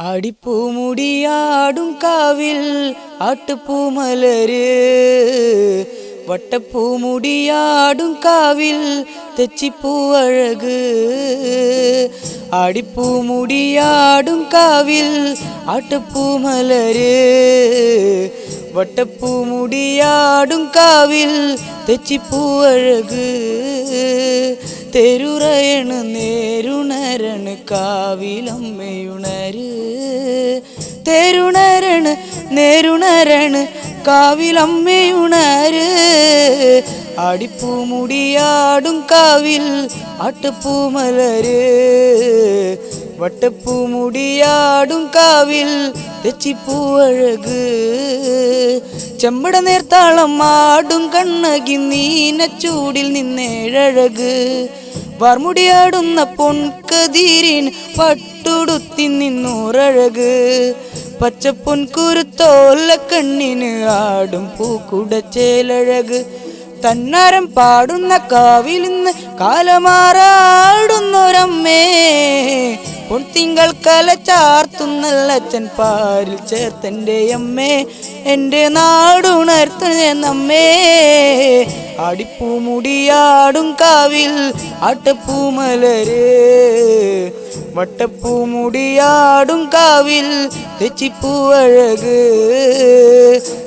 ആടിപ്പൂമുടിയാടും കാവിൽ ആട്ടുപൂമലര് വട്ടപ്പൂമുടിയാടും കാവിൽ തെച്ചിപ്പൂവഴക് ആടിപ്പൂമുടിയാടും കാവിൽ ആട്ടുപൂമലര് വട്ടപ്പൂമുടിയാടും കാവിൽ തെച്ചിപ്പൂവഴക് തെരുറയണ് നേരുണരണ് കാവിലമ്മയുണര്. തെരുണരണ് നേരുണരണ് കാവിലമ്മയുണര്. ആടിപ്പൂമുടിയാടും കാവിൽ ആട്ടുപൂമലര് വട്ടപ്പൂമുടിയാടും കാവിൽ തെച്ചിപ്പൂവഴക് ചെമ്പട നേർത്താളം ആടും കണ്ണകി നീനച്ചൂടിൽ നിന്നേഴഴക്. വാർമുടിയാടുന്ന പൊൻകതിരിൻ പട്ടുടുത്തി നിന്നൂറഴക്. പച്ചപ്പൊൻ കുരുത്തോല കണ്ണിന് ആടും പൂക്കുടച്ചേലഴക്. തന്നാരം പാടുന്ന കാവിൽ നിന്ന് കാലമാറാടുന്നൊരമ്മേ. പൊൻതിങ്കൾ കല ചാർത്തുന്നല്ലച്ചൻ പാരിൽ ചേർത്തെന്റെ അമ്മേ എന്റെ നാടുണർത്തുന്നമ്മേ ആടിപ്പൂമുടിയാടും കാവിൽ ആട്ടപ്പൂമലര് വട്ടപ്പൂമുടിയാടും കാവിൽ തെച്ചിപ്പൂവഴക്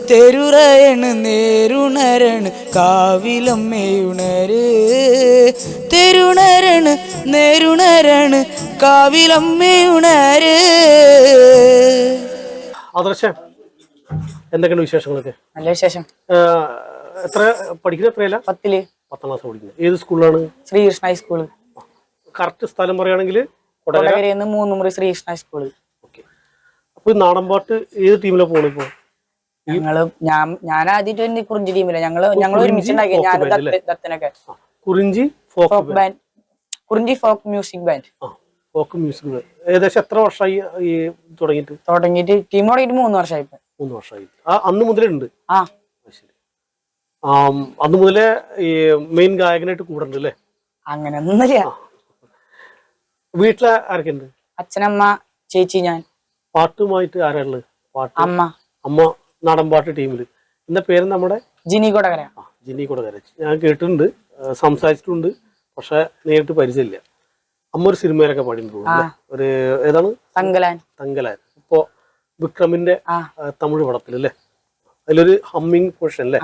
തെരുറയണ് നേരുണരണ് കാവിലമ്മയുണര് തെരുണരണ് നേരുണരണ് കാവിലമ്മയുണര് ആദർശം എന്തൊക്കെയാണ് വിശേഷങ്ങളൊക്കെ? നല്ല വിശേഷം. എത്ര പഠിക്കുന്നത് എത്രയല്ല? പത്തിൽ. പത്താം ക്ലാസ് പഠിക്കുന്നത്. ഏത് സ്കൂളിലാണ്? ശ്രീകൃഷ്ണ ഹൈസ്കൂൾ കറക്റ്റ് സ്ഥലം പറയുകയാണെങ്കിൽ കൊടകര? കൊടകരയിൽ മൂന്ന് മുറി ശ്രീകൃഷ്ണ ഹൈസ്കൂൾ ഓക്കെ. അപ്പൊ ഈ നാടൻ പാട്ട് ഏത് ടീമിലാണ് പോകണം ഇപ്പോ? ഞങ്ങൾ ഞാൻ ഞാൻ ആദ്യമായിട്ട് കുറിഞ്ചി ടീമില്ല ഞങ്ങൾ ഞങ്ങൾ ഒരുമിച്ചുണ്ടാക്കിയ band ദത്തനൊക്കെ. Kurinji folk band Kurinji folk music band folk music ഏകദേശം എത്ര വർഷമായി ഈ തുടങ്ങിയിട്ട്? തുടങ്ങിയിട്ട് ടീം തുടങ്ങിയിട്ട് മൂന്ന് വർഷമായി മൂന്ന് വർഷമായി ആ അന്ന് മുതലുണ്ട്? ആം, അന്ന് മുതലേ ഈ മെയിൻ ഗായകനായിട്ട് കൂടെ ഉണ്ടല്ലേ അങ്ങനെ ഒന്നുമില്ല. വീട്ടിലെ ആരൊക്കെയുണ്ട്? അച്ഛനമ്മ ചേച്ചി ഞാൻ. പാട്ടുമായിട്ട് ആരാളുള്ളത് പാട്ട്? അമ്മ. അമ്മ നാടൻ പാട്ട് ടീമിൽ. എന്താ പേര് നമ്മുടെ? ജിനി കൊടകര. ജിനി കൊടകര. ഞാൻ കേട്ടിട്ടുണ്ട് സംസാരിച്ചിട്ടുണ്ട് പക്ഷെ നേരിട്ട് പരിചയമില്ല. അമ്മ ഒരു സിനിമയിലൊക്കെ പാടിയിട്ടുണ്ട്. ഒരു ഏതാണ്? തങ്കലാൻ. തങ്കലാൻ. ഇപ്പോ വിക്രമിന്റെ തമിഴ് പടത്തിൽ അല്ലേ അതിലൊരു ഹമ്മിങ് പോർഷൻ അല്ലേ?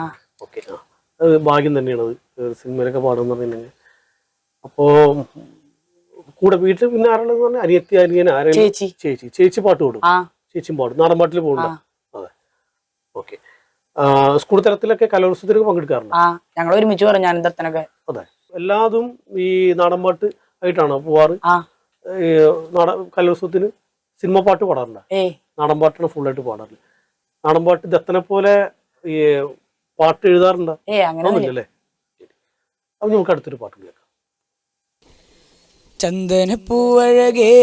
അത് ഭാഗ്യം തന്നെയാണ് അത്. സിനിമയിലൊക്കെ പാടുമെന്ന് പറഞ്ഞിട്ടുണ്ടെങ്കിൽ അപ്പോ കൂടെ വീട്ടിൽ പിന്നെ ആരാണെന്ന് പറഞ്ഞാൽ അനിയത്തി അനിയൻ ആരെങ്കിലും ചേച്ചി. ചേച്ചി. ചേച്ചി പാട്ട് പാടും. ചേച്ചിയും പാടും. നാടൻ പാട്ടിൽ പോകണ്ട അതെ. ഓക്കെ. സ്കൂൾ തലത്തിലൊക്കെ കലോത്സവത്തിലൊക്കെ പങ്കെടുക്കാറുണ്ട്? ഞങ്ങൾ ഒരുമിച്ച് പറഞ്ഞു അതെ. എല്ലാതും ഈ നാടൻ പാട്ട് ആയിട്ടാണോ പോവാറ്? കലോത്സവത്തിന് സിനിമ പാട്ട് പാടാറുണ്ട്? നാടൻപാട്ടാണ് നാടൻ പാട്ടാണ് ഫുള്ളായിട്ട് പാടാറില്ല നാടൻ പാട്ട് ദത്തനെ പോലെ ഈ പാട്ട് എഴുതാറുണ്ടോ? ഏയ് അങ്ങനെ അപ്പൊ നമുക്ക് അടുത്തൊരു പാട്ട് കേൾക്കാം. ചന്ദനപ്പൂവഴകേ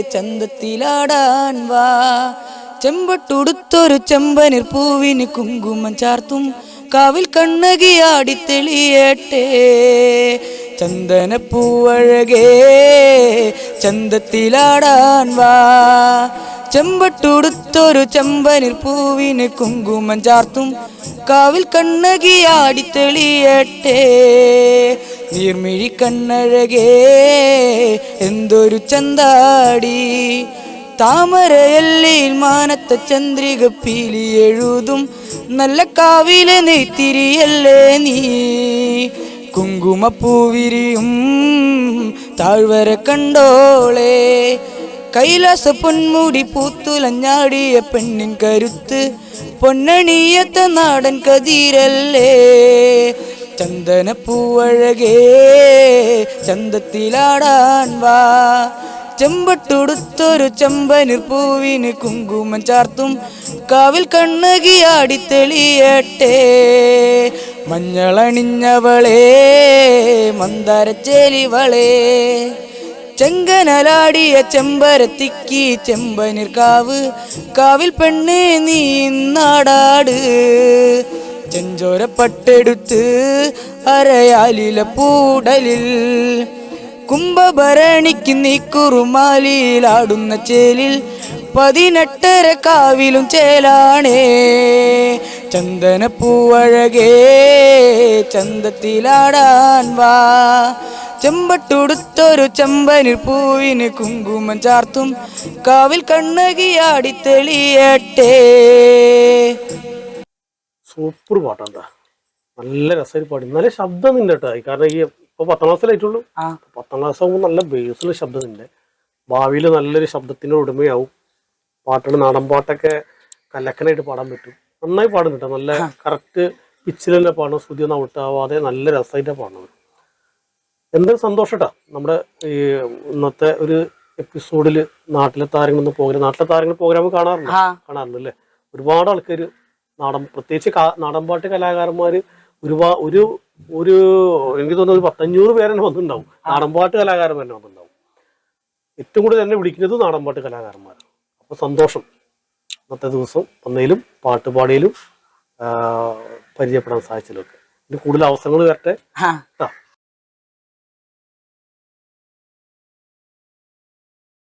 ചന്തത്തിലാടാൻ വാ. ചെമ്പട്ടുടുത്തൊരു ചെമ്പനിർ പൂവിന് കുങ്കുമം ചാർത്തും. കാവിൽ കണ്ണകിയാടി തെളിയട്ടെ. ചന്ദനപ്പൂവഴകേ ചന്തത്തിലാടാൻ വാ. ചെമ്പട്ടുടുത്തൊരു ചെമ്പനിൽ പൂവിന് കുങ്കുമം ചാർത്തും. കാവിൽ കണ്ണകിയാടി തെളിയട്ടെ. നീർമിഴി കണ്ണഴകേ എന്തൊരു ചന്താടി. താമരയല്ലിൽ മാനത്തെ ചന്ദ്രിക പീലി എഴുതും. നല്ല കാവിലെ നെയ്ത്തിരിയല്ലേ നീ. കുങ്കുമപ്പൂവിരിയും താഴ്വര കണ്ടോളേ. കൈലാസ പൊന്മൂടി പൂത്തുലഞ്ഞാടിയ പെണ്ണിൻ കരുത്ത്. പൊന്നണിയത്ത നാടൻ കതിരല്ലേ? ചന്ദന പൂവഴകേ ചന്തത്തിലാടാൻ വാ. ചെമ്പട്ടുടുത്തൊരു ചെമ്പനിർ പൂവിന് കുങ്കുമം ചാർത്തും. കാവിൽ കണ്ണകിയാടി തെളിയട്ടെ. മഞ്ഞളണിഞ്ഞവളേ മന്ദാരച്ചേലിവളേ. ചെങ്കനലാടിയ ചെമ്പരത്തിക്ക് ചെമ്പനിർ കാവ്. കാവിൽ പെണ്ണ് നീ നാടാട് ചെഞ്ചോരപ്പട്ടെടുത്ത് അരയാലില പൂടലിൽ. കുംഭഭരണിക്ക് നീ കുറുമാലിയിലാടുന്ന ചേലിൽ പതിനെട്ടര കാവിലും ചേലാണേ. ചന്ദനപ്പൂവഴകേ ചന്തത്തിലാടാൻ വാ. ചെമ്പട്ടുടുത്തൊരു ചെമ്പനിൽ പൂവിന് കുങ്കുമം ചാർത്തും കാവിൽ കണ്ണകിയാടി തെളിയട്ടെ. സൂപ്പർ പാട്ടാ നല്ല രസമായി പാടി. നല്ല ശബ്ദം നിന്റെ കേട്ടോ. കാരണം ഈ ഇപ്പൊ പത്താം ക്ലാസ്സിലായിട്ടുള്ളൂ ആയിട്ടുള്ളൂ. പത്താം ക്ലാസ് ആകുമ്പോൾ നല്ല ബേസിലെ ശബ്ദം നിന്റെ. ഭാവിയിൽ നല്ലൊരു ശബ്ദത്തിന്റെ ഉടമയാവും. പാട്ടുകൾ നാടൻ പാട്ടൊക്കെ കലക്കനായിട്ട് പാടാൻ പറ്റും. നന്നായി പാടും കേട്ടോ നല്ല കറക്റ്റ് തന്നെ പാടണം ഒന്നും ഔട്ടാവാതെ നല്ല രസമായിട്ട് പാടണം എന്തൊരു സന്തോഷട്ടാ നമ്മുടെ ഈ ഇന്നത്തെ ഒരു എപ്പിസോഡിൽ നാട്ടിലെ താരങ്ങളൊന്നും പ്രോഗ്രാം നാട്ടിലെ താരങ്ങൾ പ്രോഗ്രാം കാണാറുണ്ട് കാണാറുണ്ട് അല്ലേ ഒരുപാട് ആൾക്കാർ നാടൻ പ്രത്യേകിച്ച് നാടൻപാട്ട് കലാകാരന്മാർ ഒരുപാ ഒരു ഒരു എനിക്ക് തോന്നുന്നു ഒരു പത്തഞ്ഞൂറ് പേരെന്നെ വന്നിട്ടുണ്ടാവും. നാടൻപാട്ട് കലാകാരൻ തന്നെ വന്നിട്ടുണ്ടാവും. ഏറ്റവും കൂടുതൽ എന്നെ വിളിക്കുന്നത് നാടൻപാട്ട് കലാകാരന്മാരാണ്. അപ്പൊ സന്തോഷം ഇന്നത്തെ ദിവസം വന്നതിലും പാട്ടുപാടിയിലും പരിചയപ്പെടാൻ സാധിച്ചതിലൊക്കെ. ഇനി കൂടുതൽ അവസരങ്ങൾ വരട്ടെ.